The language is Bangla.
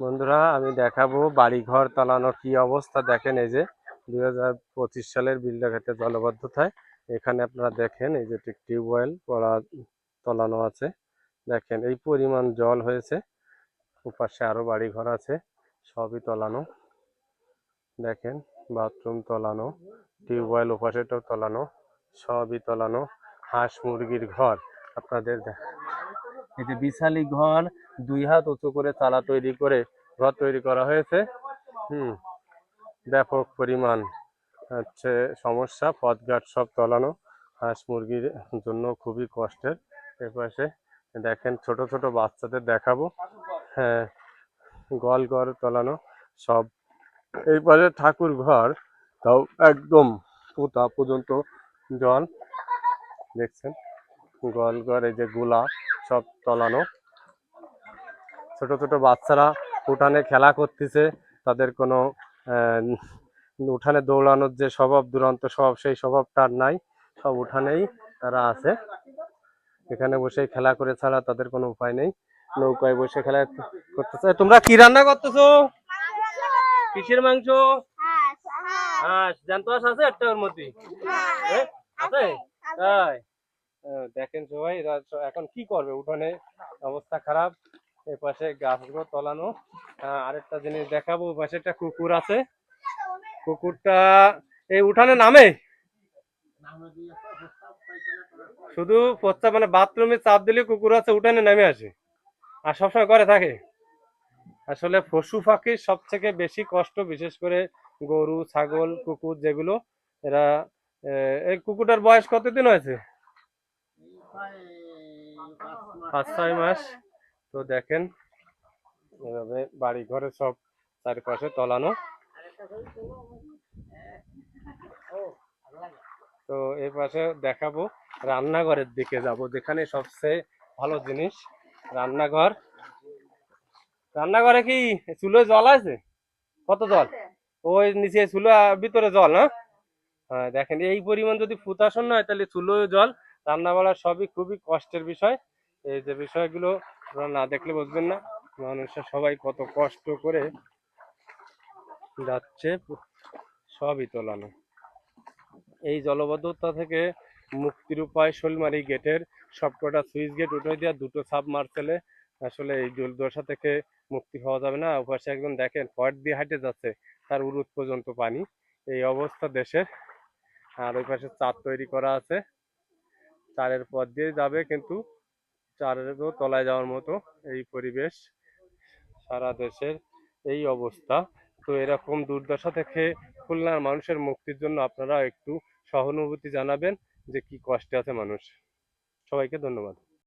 বন্ধুরা, আমি দেখাবো বাড়িঘর তলানোর কি অবস্থা। দেখেন এই যে দুই হাজার পঁচিশ সালের বিলডাঘাটে জলবদ্ধতায়। এখানে আপনারা দেখেন এই যে টিউবওয়েল পড়া তলানো আছে। দেখেন এই পরিমাণ জল হয়েছে। ওপাশে আরও বাড়িঘর আছে, সবই তলানো। দেখেন বাথরুম তলানো, টিউবওয়েল ওপাশেটাও তলানো, সবই তলানো। হাঁস মুরগির ঘর, আপনাদের দেখ- এই যে বিশালি ঘর দুই হাত উঁচু করে চালা তৈরি করে ঘর তৈরি করা হয়েছে। হুম, ব্যাপক পরিমাণ হচ্ছে সমস্যা, পথঘাট সব তলানো, হাঁস মুরগির জন্য খুবই কষ্টের। এপাশে দেখেন ছোট ছোট বাচ্চাদের দেখাবো। হ্যাঁ গোয়াল ঘর তলানো সব। এই পাশে ঠাকুর ঘর, তাও একদম পোতা পর্যন্ত জল। দেখছেন? গোয়াল ঘর এই যে গুলা সব তলানো। ছোট ছোট বাচ্চারা উঠানে খেলা করতেছে। তাদের কোনো উঠানে দৌড়ানোর যে স্বভাব দুরন্ত স্বভাব সেই স্বভাবটা আর নাই। সব উঠানেই তারা আছে। এখানে বসে খেলা করে ছাড়া তাদের কোনো উপায় নেই। নৌকায় বসে খেলা করতেছে। তোমরা কি রান্না করতেছো? কিসের মাংস? হাঁস। জ্যান্ত হাঁস আছে একটা ওর মধ্যে? এ? আছে। তাই? দেখেন সবাই, এরা এখন কি করবে? উঠানে অবস্থা খারাপ এই পাশে গাছগুলো তলানো। আরেকটা জিনিস দেখাবো পাশে একটা কুকুর আছে। কুকুরটা এই উঠানে নামে? শুধু প্রস্তাব মানে বাথরুমে চাপ দিলে কুকুর আছে, উঠানে নামে আসে। আর সবসময় করে থাকে। আসলে পশু পাখির সব থেকে বেশি কষ্ট, বিশেষ করে গরু, ছাগল, কুকুর যেগুলো, এরা এই কুকুরটার বয়স কতদিন হয়েছে? পাঁচ ছয় মাস। তো দেখেন, এভাবে বাড়ি ঘরে সব চারপাশে তলানো। তো এই দেখাবো, রান্নাঘরের দিকে যাব, যেখানে সবচেয়ে ভালো জিনিস, রান্নাঘর। রান্নাঘরে কি চুলোয় জল আছে? কত জল? ওই নিচে চুলো, ভিতরে জল হ্যাঁ দেখেন, এই পরিমাণ যদি ফুতাসন্ন হয়, তাহলে চুলোয় জল রান্না বাড়া সবই খুবই কষ্টের বিষয়। এই যে বিষয়গুলো না দেখলে বুঝবেন না। মানুষের সবাই কত কষ্ট করে যাচ্ছে, সবই তোলানো। এই জলবদ্ধতা থেকে মুক্তির উপায় শোলমারি গেটের সবকটা সুইচ গেট উঠে দেওয়া দুটো সাব মার্সেলে আসলে এই দুর্দশা থেকে মুক্তি হওয়া যাবে না। ওপাশে একজন দেখেন পয়েন্ট দিয়ে হাঁটে যাচ্ছে, তার উরুত পর্যন্ত পানি। এই অবস্থা দেশের। আর ওই পাশে চার তৈরি করা আছে। চারের পথ দিয়ে যাবে কিন্তু চারেরও তলায় যাওয়ার মতো এই পরিবেশ সারা দেশের এই অবস্থা। তো এরকম দুর্দশা থেকে খুলনার মানুষের মুক্তির জন্য আপনারা একটু সহানুভূতি জানাবেন যে কি কষ্টে আছে মানুষ। সবাইকে ধন্যবাদ।